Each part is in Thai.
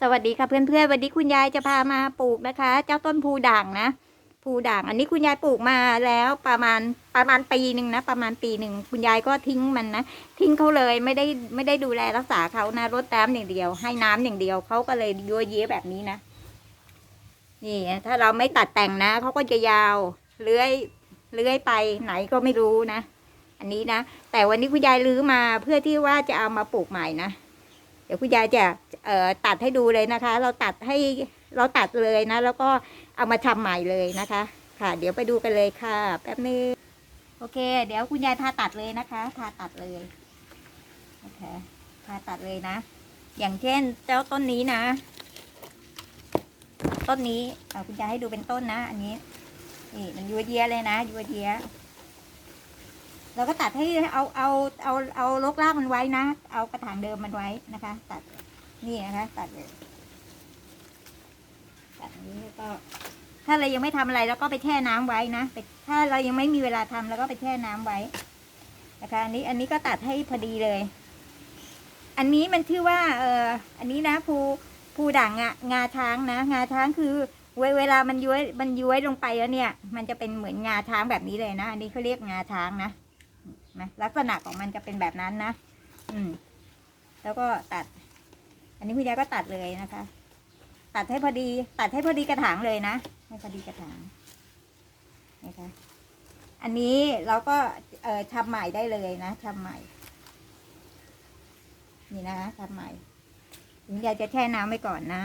สวัสดีค่ะเพื่อนๆวันนี้คุณยายจะพามาปลูกนะคะ เจ้าต้นพูด่างนะพูด่าง อันนี้คุณยายปลูกมาแล้วประมาณประมาณปีหนึ่งนะประมาณปีหนึ่งคุณยายก็ทิ้งมันนะทิ้งเขาเลยไม่ได้ไม่ได้ดูแลรักษาเขานะรดน้ำอย่างเดียว ให้น้ำอย่างเดียวเขาก็เลยยัวเยี้ยแบบนี้นะนี่ถ้าเราไม่ตัดแต่งนะเขาก็จะยาวเลื้อยเลื้อยไปไหนก็ไม่รู้นะ อันนี้นะแต่วันนี้คุณยายลื้อมาเพื่อที่ว่าจะเอามาปลูกใหม่นะ เดี๋ยวคุณยายจะเอ่อตัดให้ดูเลยนะคะ เราตัดให้เราตัดเลยนะ แล้วก็เอามาทำใหม่เลยนะคะ ค่ะ เดี๋ยวไปดูกันเลยค่ะ แป๊บนึงโอเค เดี๋ยวคุณยายพาตัดเลยนะคะพาตัดเลยโอเคพาตัดเลยนะ อย่างเช่นเจ้าต้นนี้นะ ต้นนี้อะคุณยายให้ดูเป็นต้นนะ อันนี้นี่มันยัวเยียเลยนะยัวเยีย เราก็ตัดให้เอาเอาเอาเอาลกรากมันไว้นะ เอากระถางเดิมมันไว้นะคะ ตัดนี่นะคะตัดเลยตัดนี้แล้วก็ ถ้าเรายังไม่ทำอะไรเราก็ไปแช่น้ำไว้นะไปถ้าเรายังไม่มีเวลาทำเราก็ไปแช่น้ำไว้นะคะอันนี้อันนี้ก็ตัดให้พอดีเลย อันนี้มันชื่อว่า เอออันนี้นะภูภูด่างงางาช้างนะงาช้างคือเวเวลามันย้วยมันย้วยลงไปแล้วเนี่ย มันจะเป็นเหมือนงาช้างแบบนี้เลยนะ อันนี้เขาเรียกงาช้างนะ นะลักษณะของมันจะเป็นแบบนั้นนะ อืม แล้วก็ตัด อันนี้คุณยายก็ตัดเลยนะคะ ตัดให้พอดี ตัดให้พอดีกระถางเลยนะให้พอดีกระถางนะคะอันนี้เราก็เอ่อทำใหม่ได้เลยนะทำใหม่ นี่นะทำใหม่คุณยายจะแช่น้ำไว้ก่อนนะ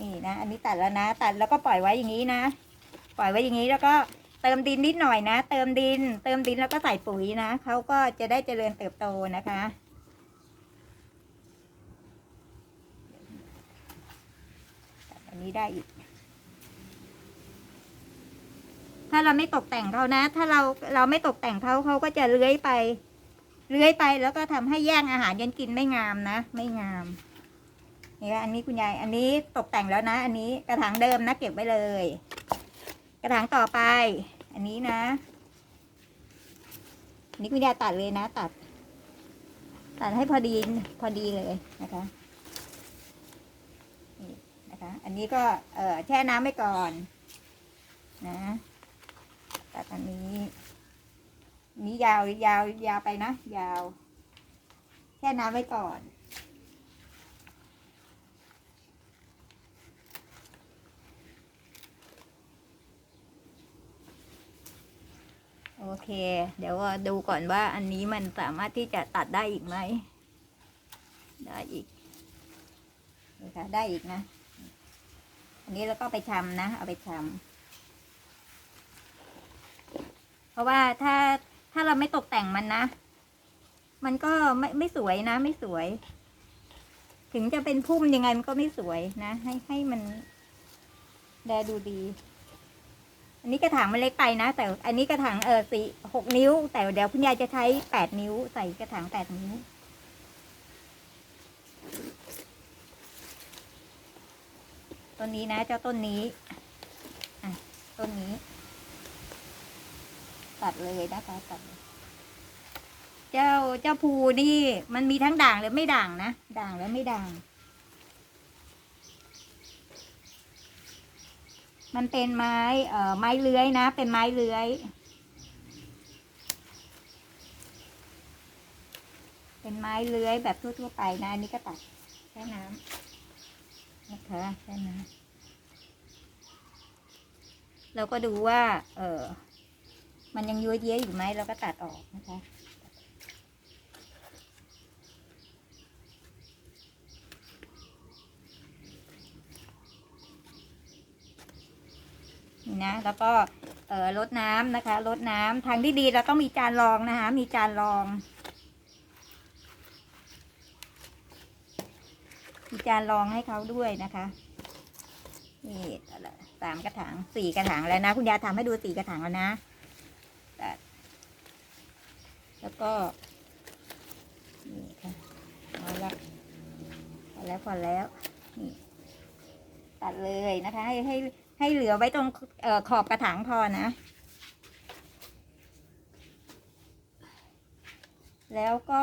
นี่นะ อันนี้ตัดแล้วนะ ตัดแล้วก็ปล่อยไว้อย่างนี้นะ ปล่อยไว้อย่างนี้แล้วก็ เติมดินนิดหน่อยนะ เติมดิน เติมดินแล้วก็ใส่ปุ๋ยนะเขาก็จะได้เจริญเติบโตนะคะ อันนี้ได้อีก ถ้าเราไม่ตกแต่งเขานะ ถ้าเราเราไม่ตกแต่งเขาเขาก็จะเลื้อยไปเลื้อยไปแล้วก็ทำให้แย่งอาหารยันกินไม่งามนะ ไม่งามนี่อันนี้คุณยาย อันนี้ตกแต่งแล้วนะ อันนี้กระถางเดิมนะ เก็บไว้เลย กระถางต่อไป อันนี้นะนนี้คุณยายตัดเลยนะ ตัด ตัดให้พอดีพอดีเลยนะคะนี่นะคะ อันนี้ก็เอ่อแช่น้ำไว้ก่อน นะตัดอันนี้นนี้ยาวยาวยาวไปนะ ยาว แช่น้ำไว้ก่อน อเค เดี๋ยวว่าดูก่อนว่าอันนี้มันสามารถที่จะตัดได้อีกไหม ได้อีกนะคะได้อีกนะ อันนี้แล้วก็ไปชำนะ เอาไปชำเพราะว่าถ้าถ้าเราไม่ตกแต่งมันนะ มันก็ไม่ไม่สวยนะ ไม่สวย ถึงจะเป็นพุ่มยังไงมันก็ไม่สวยนะ ให้ให้มันแลดูดี อันนี้กระถางมันเล็กไปนะ แต่อันนี้กระถางเออสี่หกนิ้ว แต่เดี๋ยวคุณยายจะใช้แปดนิ้ว ใส่กระถางแปดนิ้ว ต้นนี้นะ เจ้าต้นนี้อะต้นนี้ ตัดเลยนะคะตัดเจ้าเจ้าภูนี่ มันมีทั้งด่างและไม่ด่างนะด่างและไม่ด่าง มันเป็นไม้เอ่อไม้เลื้อยนะ เป็นไม้เลื้อยเป็นไม้เลื้อยแบบทั่วๆไปนะอันนี้ก็ตัดแค่น้ำนะคะแค่นั้นเราก็ดูว่า เออมันยังยัวเยี้ยอยู่ไหมเราก็ตัดออกนะคะ นี่นะ แล้วก็เออลดน้ำนะคะลดน้ำทางที่ดีเราต้องมีจานรองนะคะ มีจานรอง มีจานรองให้เขาด้วยนะคะนี่สามกระถางสี่กระถางแล้วนะ คุณยายทำให้ดูสี่กระถางแล้วนะแล้วก็นี่ค่ะพอละพอแล้วพอแล้วนี่ตัดเลยนะคะ ให้ให้ ให้เหลือไว้ตรงออขอบกระถางพอนะ แล้วก็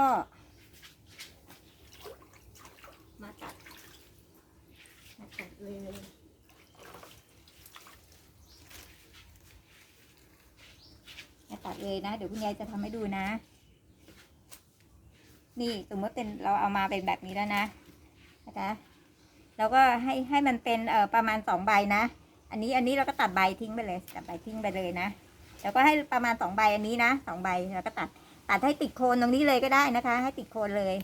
มาตัด มาตัดเลยจะตัดเลยนะ เดี๋ยวคุณยายจะทำให้ดูนะ นี่สมมติเป็นเราเอามาเป็นแบบนี้แล้วนะนะคะแล้วก็ให้ให้มันเป็นเอ่อประมาณสองใบนะ อันนี้อันนี้เราก็ตัดใบทิ้งไปเลยตัดใบทิ้งไปเลยนะแล้วก็ให้ประมาณสองใบอันนี้นะสองใบแล้วก็ตัดตัดให้ติดโคนตรงนี้เลยก็ได้นะคะ ให้ติดโคนเลย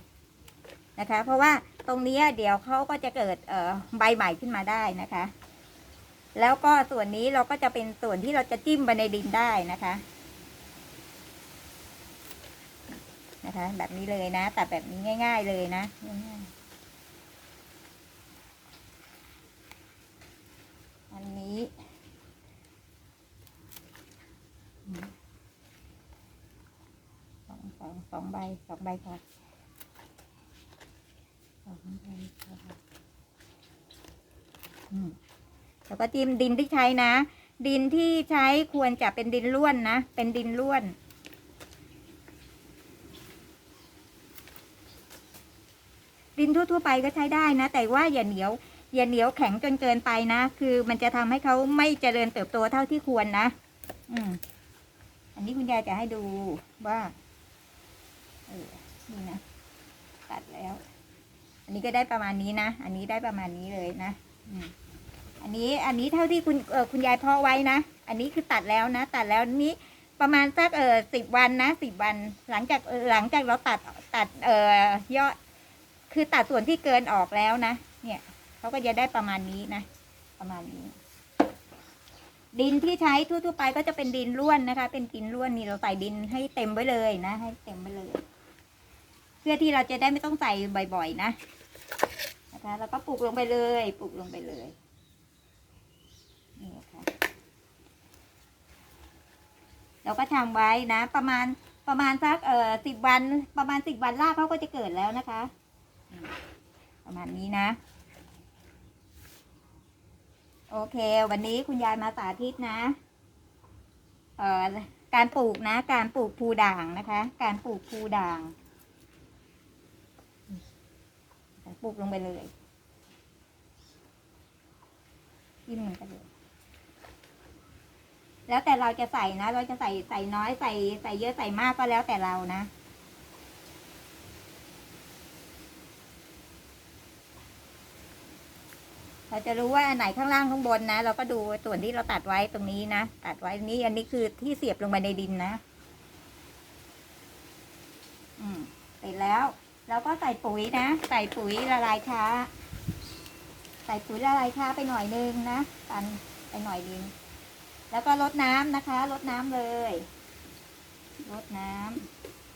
นะคะ เพราะว่าตรงนี้เดี๋ยวเขาก็จะเกิดเอ่อใบใหม่ขึ้นมาได้นะคะ แล้วก็ส่วนนี้เราก็จะเป็นส่วนที่เราจะจิ้มไปในดินได้นะคะนะคะ แบบนี้เลยนะตัดแบบนี้ง่าย ๆเลยนะง่ายๆอันนี้อืมสอง สองใบสองใบพอสองใบพออืมแล้วก็จิ้มดินที่ใช้นะ ดินที่ใช้ควรจะเป็นดินล้วนนะ เป็นดินล้วนดินทั่วๆไปก็ใช้ได้นะ แต่ว่าอย่าเหนียว อย่าเหนียวแข็งจนเกินไปนะ คือมันจะทำให้เขาไม่เจริญเติบโตเท่าที่ควรนะ อืม อันนี้คุณยายจะให้ดูว่า ออนี่นะตัดแล้ว อันนี้ก็ได้ประมาณนี้นะ อันนี้ได้ประมาณนี้เลยนะอันนี้อันนี้เท่าที่คุณเออคุณยายเพาะไว้นะ อันนี้คือตัดแล้วนะ ตัดแล้วนี้ประมาณสักเออสิบวันนะสิบวัน หลังจากหลังจากเราตัดตัดเออยอดคือตัดส่วนที่เกินออกแล้วนะ เนี่ยเขาก็จะได้ประมาณนี้นะ ประมาณนี้ ดินที่ใช้ทั่วๆไปก็จะเป็นดินร่วนนะคะ เป็นดินร่วนนี่เราใส่ดินให้เต็มไว้เลยนะ ให้เต็มไว้เลย เพื่อที่เราจะได้ไม่ต้องใส่บ่อยๆนะนะคะแล้วก็ปลูกลงไปเลยปลูกลงไปเลยนี่ค่ะเราก็ทำไว้นะ ประมาณประมาณสักเอ่อสิบวัน ประมาณสิบวันรากเขาก็จะเกิดแล้วนะคะ ประมาณนี้นะ โอเค วันนี้คุณยายมาสาธิตนะ เอ่อการปลูกนะ การปลูกภูด่างนะคะ การปลูกภูด่าง ปลูกลงไปเลยยิ้มเหมือนกันเลยแล้วแต่เราจะใส่นะ เราจะใส่ใส่น้อยใส่ใส่เยอะใส่มากก็แล้วแต่เรานะเราจะรู้ว่าอันไหนข้างล่างข้างบนนะ เราก็ดูส่วนที่เราตัดไว้ตรงนี้นะ ตัดไว้นี้อันนี้คือที่เสียบลงไปในดินนะ อืมเสร็จแล้ว เราก็ใส่ปุ๋ยนะใส่ปุ๋ยละลายช้า ใส่ปุ๋ยละลายช้าไปหน่อยนึงนะกันไปหน่อยนึงแล้วก็ลดน้ำนะคะลดน้ำเลยลดน้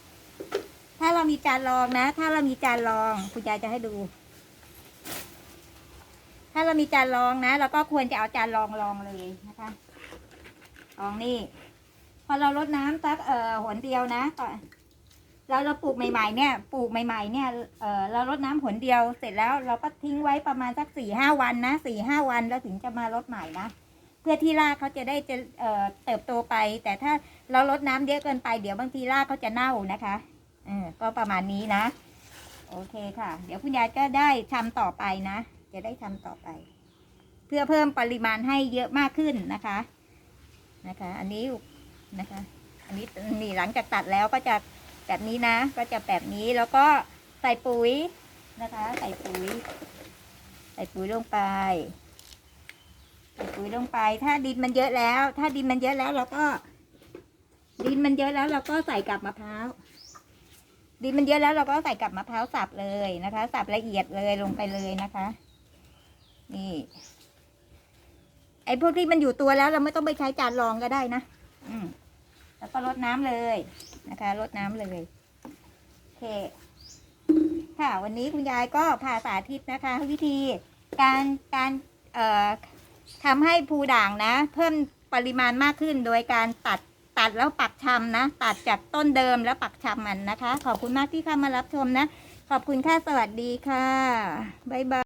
ำถ้าเรามีจานรองนะ ถ้าเรามีจานรองคุณยายจะให้ดู ถ้าเรามีจานรองนะเราก็ควรจะเอาจานรองรองเลยนะคะรองนี่พอเราลดน้ำสักเอ่อหนเดียวนะต่อ เราเราปลูกใหม่ๆเนี่ยปลูกใหม่ๆเนี่ยเออเราลดน้ำหนเดียวเสร็จแล้วเราก็ทิ้งไว้ประมาณสักสี่ห้าวันนะสี่ห้าวันแล้วถึงจะมาลดใหม่นะเพื่อที่รากเขาจะได้จะเอ่อเติบโตไป แต่ถ้าเราลดน้ำเยอะเกินไปเดี๋ยวบางทีรากเขาจะเน่านะคะเออก็ประมาณนี้นะ โอเคค่ะ เดี๋ยวคุณยายก็ได้ทำต่อไปนะ จะได้ทำต่อไป เพื่อเพิ่มปริมาณให้เยอะมากขึ้นนะคะนะคะ อันนี้นะคะ อันนี้นี่หลังจากตัดแล้วก็จะ แบบนี้นะ ก็จะแบบนี้แล้วก็ใส่ปุ๋ยนะคะ ใส่ปุ๋ย ใส่ปุ๋ยลงไปใส่ปุ๋ยลงไป ถ้าดินมันเยอะแล้ว ถ้าดินมันเยอะแล้วเราก็ ดินมันเยอะแล้วเราก็ใส่กับมะพร้าวดินมันเยอะแล้วเราก็ใส่กับมะพร้าวสับเลยนะคะ สับละเอียดเลยลงไปเลยนะคะ นี่ไอ้พวกที่มันอยู่ตัวแล้วเราไม่ต้องไปใช้จานรองก็ได้นะ อืม แล้วก็รดน้ำเลย นะคะรดน้ำเลยโอเคค่ะวันนี้คุณยายก็พาสาธิตนะคะ วิธีการการเอ่อทำให้ภูด่างนะ เพิ่มปริมาณมากขึ้นโดยการตัดตัดแล้วปักชำนะ ตัดจากต้นเดิมแล้วปักชำมันนะคะ ขอบคุณมากที่เข้ามารับชมนะ ขอบคุณค่ะ สวัสดีค่ะ บ๊ายบาย